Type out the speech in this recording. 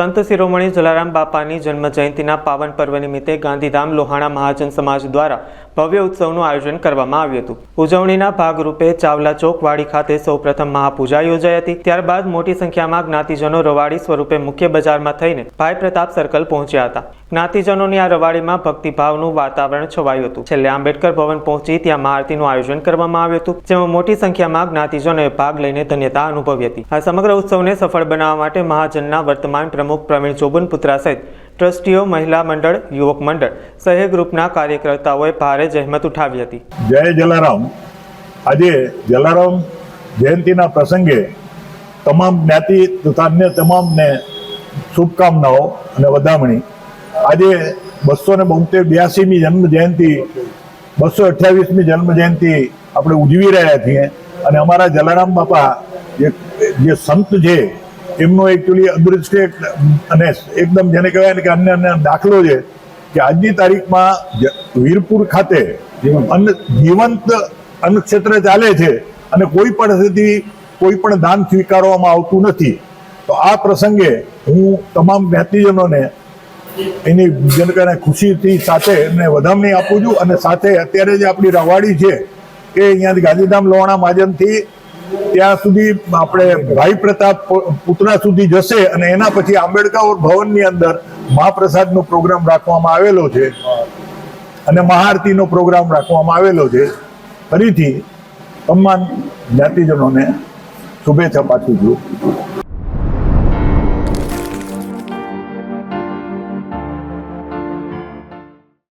સંત શિરોમણી જલારામ બાપાની જન્મ જયંતિના પાવન પર્વ નિમિત્તે ગાંધીધામ લોહાણા મહાજન સમાજ દ્વારા ભવ્ય ઉત્સવનું આયોજન કરવામાં આવ્યું હતું. ઉજવણીના ભાગરૂપે ચાવલા ચોક વાડી ખાતે સૌપ્રથમ મહાપૂજા યોજાઈ હતી. ત્યારબાદ મોટી સંખ્યામાં જ્ઞાતિજનો રવાડી સ્વરૂપે મુખ્ય બજારમાં થઈને ભાઈ પ્રતાપ સર્કલ પહોંચ્યા હતા. જ્ઞાતિજનોની આ રવાડીમાં ભક્તિભાવનું વાતાવરણ છવાયું હતું. છેલ્લે આંબેડકર ભવન પહોંચી ત્યાં મહાઆરતીનું આયોજન કરવામાં આવ્યું હતું, જેમાં મોટી સંખ્યામાં જ્ઞાતિજનોએ ભાગ લઈને ધન્યતા અનુભવી હતી. આ સમગ્ર ઉત્સવને સફળ બનાવવા માટે મહાજનના વર્તમાન પ્રમુખ પ્રવીણ ચોબન પુત્રા સહિત ટ્રસ્ટીઓ, મહિલા મંડળ, યુવક મંડળ સહે ગ્રુપના કાર્યકર્તાઓએ ભારે જહેમત ઉઠાવી હતી. જય જલારામ. આજે જલારામ જયંતિના પ્રસંગે તમામ જ્ઞાતિ તથા અન્ય તમામને શુભકામનાઓ અને વધામણી. આજે બસો ને બોતેર બ્યાસીમી જન્મ જયંતિ, બસો અઠ્યાવીસમી જન્મ જયંતિ આપણે ઉજવી રહ્યા છીએ. અને અમારા જલારામ બાપા જે સંત છે એમનો એકચ્યુઅલી અદૃશ્ય અને એકદમ જેને કહેવાય ને કે અન્ય અન્ય દાખલો છે કે આજની તારીખમાં વીરપુર ખાતે અન્ન જીવંત અન્ન ક્ષેત્ર ચાલે છે અને કોઈ પણ સ્થિતિ કોઈ પણ દાન સ્વીકારવામાં આવતું નથી. તો આ પ્રસંગે હું તમામ જ્ઞાતિજનોને એની જનકાને ખુશીથી સાથે એમને વધામણી આપું છું અને સાથે અત્યારે જે આપણી રવાડી છે એ અહીંયાથી ગાંધીધામ લોણા માજનથી ત્યાં સુધી આપણે ભાઈ પ્રતાપ પુ- સુધી જશે અને એના પછી આંબેડકર ભવનની અંદર મહાપ્રસાદનો પ્રોગ્રામ રાખવામાં આવેલો છે. અને મહાઆરતીનો પ્રોગ્રામ રાખવામાં આવેલો છે. ફરીથી, તમામ જ્ઞાતિજનોને શુભેચ્છા પાઠવું છું.